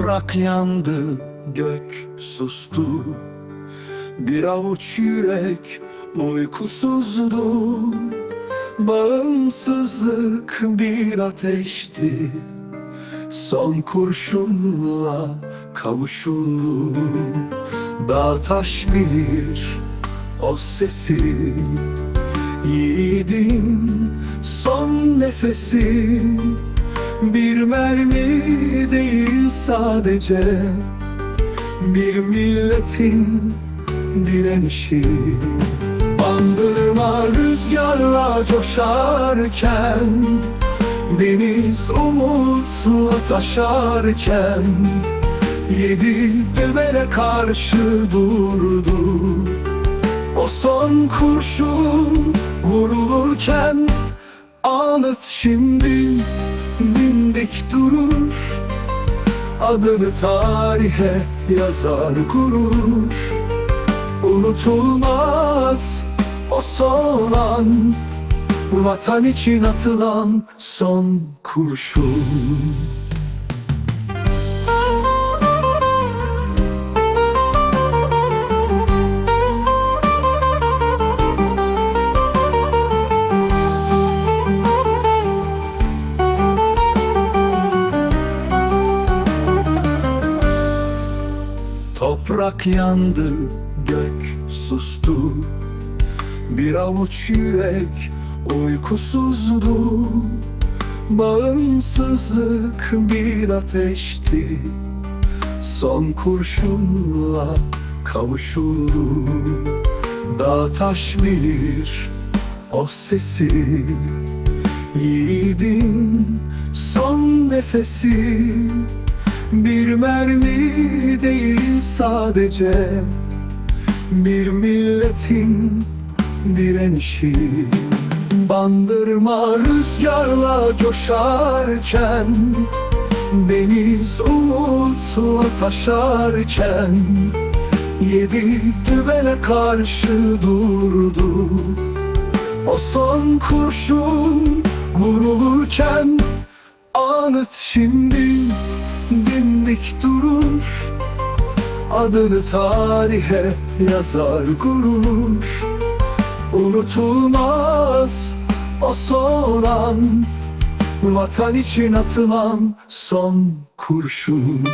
Toprak yandı, gök sustu. Bir avuç yürek uykusuzdu Bağımsızlık bir ateşti. Son kurşunla kavuşuldu Dağ taş bilir o sesi. Yiğidin son nefesi Bir mermi değil sadece Bir milletin direnişi. Bandırma rüzgarla coşarken Deniz umutla taşarken Yedi devele karşı durdu. O son kurşun vurulurken Anıt şimdi dimdik durur Adını tarihe yazar gurur. Unutulmaz o son an Vatan için atılan son kurşun Toprak yandı, gök sustu. Bir avuç yürek uykusuzdu. Bağımsızlık bir ateşti. Son kurşunla kavuşuldu. Dağ taş bilir o sesi. Yiğidin son nefesi. Bir mermi değil sadece Bir milletin direnişi. Bandırma rüzgarla coşarken Deniz umutla taşarken Yedi düvele karşı durdu. O son kurşun vurulurken Anıt şimdi dimdik durur Adını tarihe yazar gurur Unutulmaz o son an. Vatan için atılan son kurşun